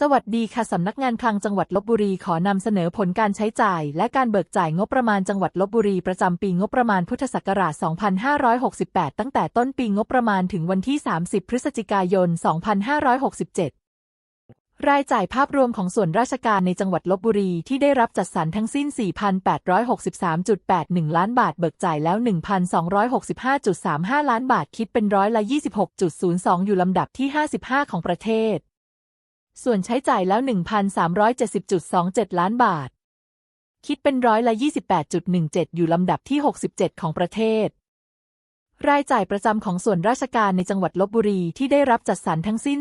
สวัสดีค่ะสำนักงานคลังจังหวัดลบบุรีขอนำเสนอผลการใช้จ่าย และการเบิกจ่ายงบประมาณจังหวัดลบบุรีประจำปีงบประมาณพุทธศักราช 2568 ตั้งแต่ต้นปีงบประมาณถึงวันที่ 30 พฤศจิกายน 2567 รายจ่ายภาพรวมของส่วนราชการในจังหวัดลบบุรีที่ได้รับจัดสรรทั้งสิ้น 4,863.81 ล้านบาท เบิกจ่ายแล้ว 1,265.35 ล้านบาทคิดเป็นร้อยละ 26.02 อยู่ลำดับที่ 55 ของประเทศ ส่วนใช้จ่ายแล้ว 1,370.27 ล้านบาท คิดเป็นร้อยละ 28.17 อยู่ลำดับที่ 67 ของประเทศ รายจ่ายประจำของส่วนราชการในจังหวัดลบบุรีที่ได้รับจัดสรรทั้งสิ้น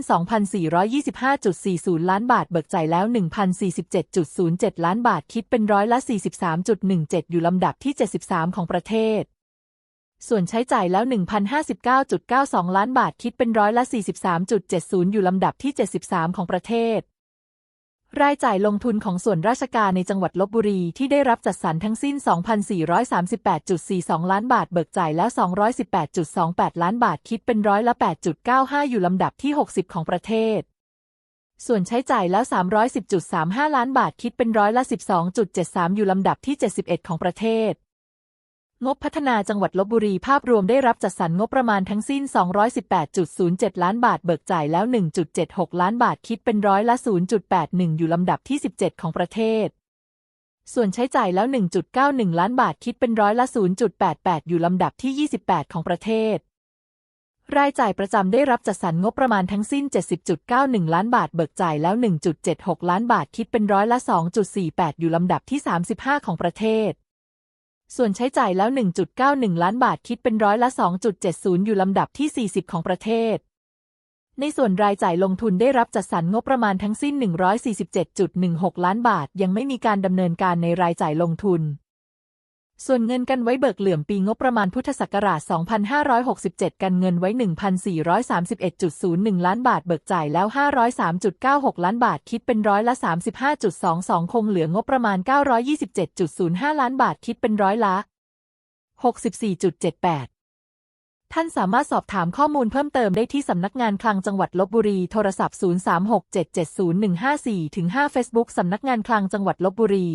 2,425.40 ล้านบาท เบิกจ่ายแล้ว 1,047.07 ล้านบาท คิดเป็นร้อยละ 43.17 อยู่ลำดับที่ 73 ของประเทศ ส่วนใช้จ่ายแล้ว 1,059.92 ล้านบาทคิดเป็นร้อยละ 43.70 อยู่ลำดับที่ 73 ของประเทศ รายจ่ายลงทุนของส่วนราชการในจังหวัดลบบุรีที่ได้รับจัดสรรทั้งสิ้น 2,438.42 ล้านบาทเบิกจ่ายแล้ว 218.28 ล้านบาทคิดเป็นร้อยละ 8.95 อยู่ลำดับที่ 60 ของประเทศส่วนใช้จ่ายแล้ว 310.35 ล้านบาทคิดเป็นร้อยละ 12.73 อยู่ลำดับที่ 71 ของประเทศ งบพัฒนาจังหวัดลบบุรีภาพรวมได้รับจัดสรรงบประมาณทั้งสิ้น 218.07 ล้านบาท เบิกจ่ายแล้ว 1.76 ล้านบาทคิดเป็นร้อยละ 0.81 อยู่ลำดับที่ 17 ของประเทศ ส่วนใช้จ่ายแล้ว 1.91 ล้านบาทคิดเป็นร้อยละ 0.88 อยู่ลำดับที่ 28 ของประเทศ รายจ่ายประจำได้รับจัดสรรงบประมาณทั้งสิ้น 70.91 ล้านบาท เบิกจ่ายแล้ว 1.76 ล้านบาทคิดเป็นร้อยละ 2.48 อยู่ลำดับที่ 35 ของประเทศ ส่วนใช้จ่ายแล้ว 1.91 ล้านบาทคิดเป็นร้อยละ 2.70 อยู่ลำดับที่ 40 ของประเทศ ในส่วนรายจ่ายลงทุนได้รับจัดสรรงบประมาณทั้งสิ้น 147.16 ล้านบาท ยังไม่มีการดำเนินการในรายจ่ายลงทุน ส่วนเงินกันไว้เบิกเหลื่อมปีงบประมาณพุทธศักราช 2567 กันเงินไว้ 1,431.01 ล้านบาทเบิกจ่ายแล้ว 503.96 ล้านบาทคิดเป็นร้อยละ 35.22 คงเหลืองบประมาณ 927.05 ล้านบาทคิดเป็นร้อยละ 64.78 ท่านสามารถสอบถามข้อมูลเพิ่มเติมได้ที่สำนักงานคลังจังหวัดลบบุรี โทรศัพท์ 036770154-5 Facebook สำนักงานคลังจังหวัดลบบุรี